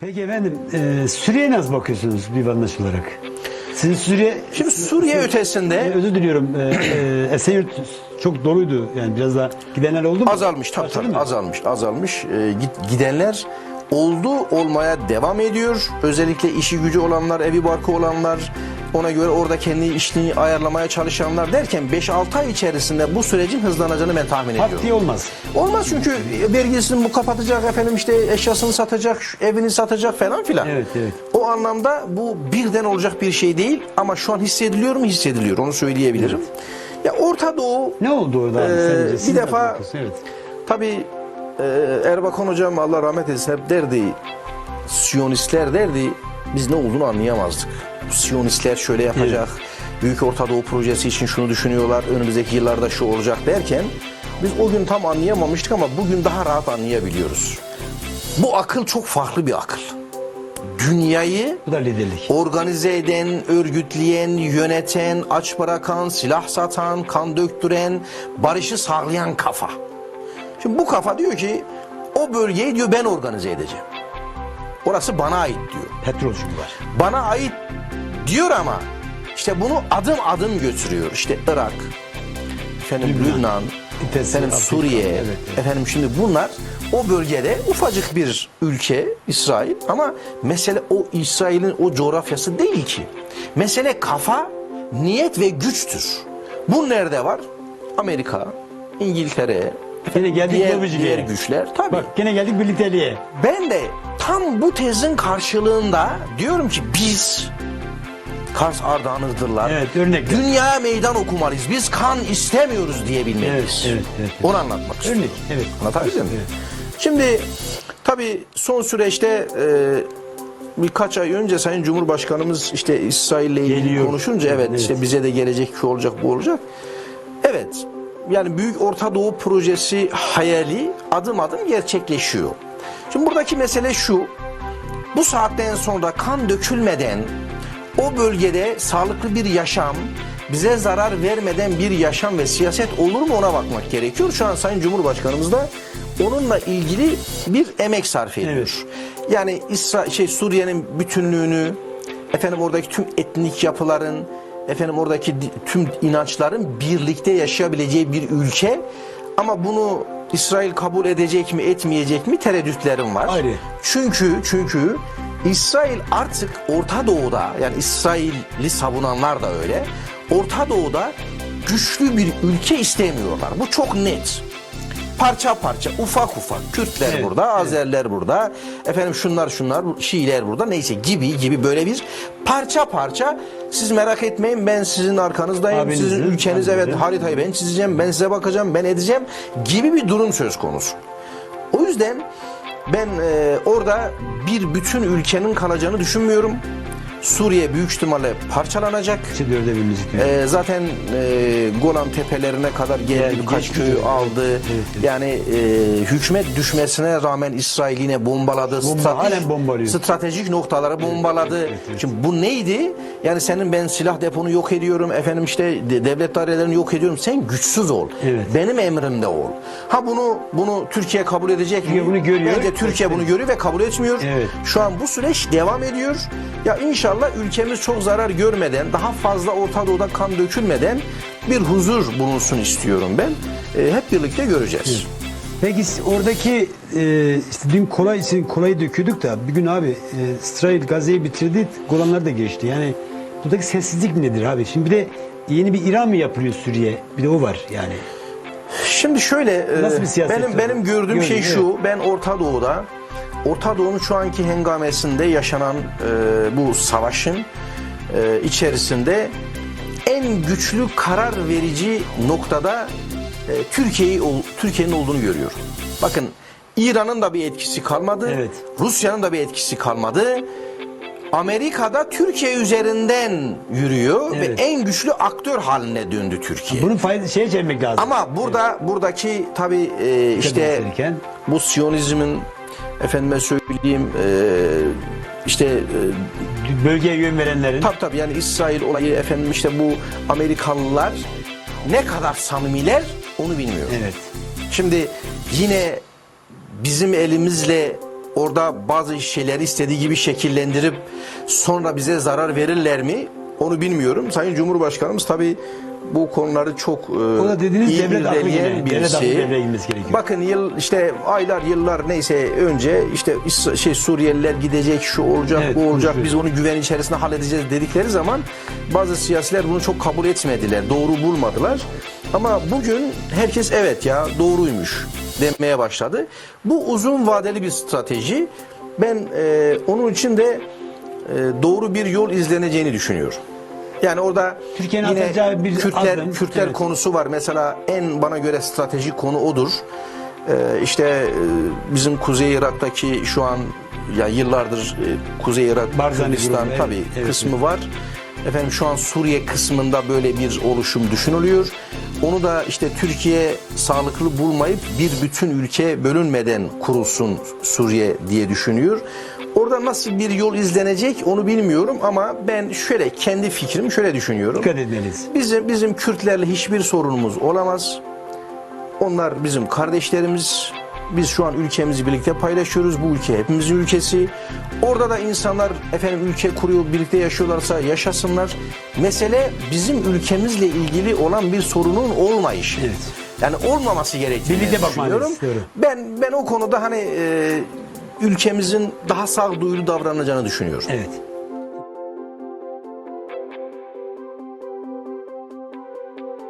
Peki efendim e, Suriye'ye nasıl bakıyorsunuz bir vatandaş olarak? Sizin Suriye... Şimdi Suriye E, ötesinde özür diliyorum. E, e, Esenyurt çok doluydu. Yani biraz daha gidenler oldu mu? azalmış tabii tabii mı? azalmış azalmış Ee, git- gidenler oldu olmaya devam ediyor. Özellikle işi gücü olanlar, evi barkı olanlar, ona göre orada kendi işini ayarlamaya çalışanlar derken 5-6 ay içerisinde bu sürecin hızlanacağını ben tahmin ediyorum. Diye olmaz. Olmaz çünkü vergisini bu kapatacak efendim işte eşyasını satacak, evini satacak falan filan. Evet, evet. O anlamda bu birden olacak bir şey değil ama şu an hissediliyor mu hissediliyor onu söyleyebilirim. Ya Orta Doğu Ne oldu orada sence? bir defa- bakıyorsunuz? Evet. tabii e, Erbakan hocam Allah rahmet eylesin hep derdi Siyonistler derdi biz ne olduğunu anlayamazdık. Siyonistler şöyle yapacak. Büyük Orta Doğu projesi için şunu düşünüyorlar. Önümüzdeki yıllarda şu olacak derken biz o gün tam anlayamamıştık ama bugün daha rahat anlayabiliyoruz. Bu akıl çok farklı bir akıl. Dünyayı Bu da liderlik. organize eden, örgütleyen, yöneten, aç bırakan, silah satan, kan döktüren, barışı sağlayan kafa. Şimdi bu kafa diyor ki o bölgeyi diyor ben organize edeceğim. Orası bana ait diyor. Petrol çünkü var. Bana ait diyor ama işte bunu adım adım götürüyor. İşte Irak, efendim Lübnan, Lübnan, efendim Afrika. Suriye, Evet, evet. efendim şimdi bunlar o bölgede ufacık bir ülke İsrail ama mesele o İsrail'in o coğrafyası değil ki. Mesele kafa, niyet ve güçtür. Bu nerede var? Amerika, İngiltere, Yine geldik diğer, diğer güçler. Tabii. Bak gene geldik birlikteliğe. Ben de tam bu tezin karşılığında diyorum ki biz Kars Ardahan'ızdırlar. Evet, örnekler. Dünyaya meydan okumalıyız. Biz kan istemiyoruz diyebilmeliyiz. Evet, evet, evet, evet. Onu anlatmak istiyorum. Örnek, evet. Anlatabildim mi? Evet. Şimdi tabii son süreçte e, birkaç ay önce Sayın Cumhurbaşkanımız işte İsrail'le ilgili Geliyor. konuşunca evet, Evet. işte bize de gelecek şu olacak bu olacak. Evet yani Büyük Orta Doğu Projesi hayali adım adım gerçekleşiyor. Şimdi buradaki mesele şu. Bu saatten sonra kan dökülmeden o bölgede sağlıklı bir yaşam, bize zarar vermeden bir yaşam ve siyaset olur mu ona bakmak gerekiyor. Şu an Sayın Cumhurbaşkanımız da onunla ilgili bir emek sarf ediyor. Yani İsra şey Suriye'nin bütünlüğünü, efendim oradaki tüm etnik yapıların, efendim oradaki tüm inançların birlikte yaşayabileceği bir ülke. Ama bunu İsrail kabul edecek mi, etmeyecek mi tereddütlerim var. Ayrı. Çünkü çünkü İsrail artık Orta Doğu'da yani İsrail'i savunanlar da öyle. Orta Doğu'da güçlü bir ülke istemiyorlar. Bu çok net. Parça parça, ufak ufak. Kürtler Evet, burada, Azerler burada, efendim şunlar şunlar, Şiiler burada neyse gibi gibi böyle bir parça parça. Siz merak etmeyin ben sizin arkanızdayım. Abinizin, sizin ülkeniz evet abinizin. haritayı ben çizeceğim, ben size bakacağım, ben edeceğim gibi bir durum söz konusu. O yüzden ben e, orada bir bütün ülkenin kalacağını düşünmüyorum. Suriye büyük ihtimalle parçalanacak. İşte dörde bir müzik. E, zaten e, Golan tepelerine kadar Geldi, birkaç köyü aldı. Evet, evet. Yani e, hükümet düşmesine rağmen İsrail yine bombaladı. Bomba- bombalıyor. Stratejik noktaları bombaladı. evet, evet. Şimdi bu neydi? Yani senin ben silah deponu yok ediyorum. Efendim işte de- devlet dairelerini yok ediyorum. Sen güçsüz ol. Evet. Benim emrimde ol. Ha bunu bunu Türkiye kabul edecek mi? Bunu görüyor. Bence Türkiye bunu görüyor ve kabul etmiyor. Evet. Şu an bu süreç devam ediyor. Ya inşallah ülkemiz çok zarar görmeden, daha fazla Orta Doğu'da kan dökülmeden bir huzur bulunsun istiyorum ben. Ee, hep birlikte göreceğiz. Peki oradaki e, işte dün kolay için kolayı döküyorduk da bir gün abi e, İsrail Gazze'yi bitirdi, Golanlar da geçti. Yani buradaki sessizlik nedir abi? Şimdi bir de yeni bir İran mı yapılıyor Suriye? Bir de o var yani. Şimdi şöyle e, Nasıl bir siyaset benim benim gördüğüm Gördüm, şey şu. Ben Orta Doğu'da Orta Doğu'nun şu anki hengamesinde yaşanan e, bu savaşın e, içerisinde en güçlü karar verici noktada e, Türkiye'yi Türkiye'nin olduğunu görüyorum. Bakın İran'ın da bir etkisi kalmadı. Evet. Rusya'nın da bir etkisi kalmadı. Amerika'da Türkiye üzerinden yürüyor Evet. ve en güçlü aktör haline döndü Türkiye. Bunun fayda şeye çevirmek lazım. Ama burada buradaki tabii e, işte bu Siyonizmin efendime söyleyeyim e, işte e, bölgeye yön verenlerin tabii tabii yani İsrail olayı efendim işte bu Amerikalılar ne kadar samimiler onu bilmiyorum. Evet. Şimdi yine bizim elimizle orada bazı şeyleri istediği gibi şekillendirip sonra bize zarar verirler mi? Onu bilmiyorum. Sayın Cumhurbaşkanımız tabii bu konuları çok e, dediğiniz iyi devlet aklı irdeleyen gibi. Devlet aklı birisi. devreye girmesi gerekiyor. Bakın yıl işte aylar yıllar neyse önce işte İs- şey Suriyeliler gidecek şu olacak Evet, bu olacak konuşuyoruz. biz onu güven içerisinde halledeceğiz dedikleri zaman bazı siyasiler bunu çok kabul etmediler. Doğru bulmadılar. Ama bugün herkes evet ya doğruymuş demeye başladı. Bu uzun vadeli bir strateji. Ben e, onun için de e, doğru bir yol izleneceğini düşünüyorum. Yani orada Türkiye'nin yine bir Kürtler, adım, Kürtler evet. konusu var. Mesela en bana göre stratejik konu odur. Ee, işte e, bizim Kuzey Irak'taki şu an ya yıllardır e, Kuzey Irak Barzani Kürdistan grubu, tabii evet, evet, kısmı var. Efendim şu an Suriye kısmında böyle bir oluşum düşünülüyor. Onu da işte Türkiye sağlıklı bulmayıp bir bütün ülke bölünmeden kurulsun Suriye diye düşünüyor. Orada nasıl bir yol izlenecek onu bilmiyorum ama ben şöyle kendi fikrimi şöyle düşünüyorum. Dikkat etmeliyiz. Bizim bizim Kürtlerle hiçbir sorunumuz olamaz. Onlar bizim kardeşlerimiz. Biz şu an ülkemizi birlikte paylaşıyoruz. Bu ülke hepimizin ülkesi. Orada da insanlar efendim ülke kuruyor, birlikte yaşıyorlarsa yaşasınlar. Mesele bizim ülkemizle ilgili olan bir sorunun olmayışı. Evet. Yani olmaması gerektiğini Birlikte düşünüyorum. Ben ben o konuda hani e, ülkemizin daha sağduyulu davranacağını düşünüyorum. Evet.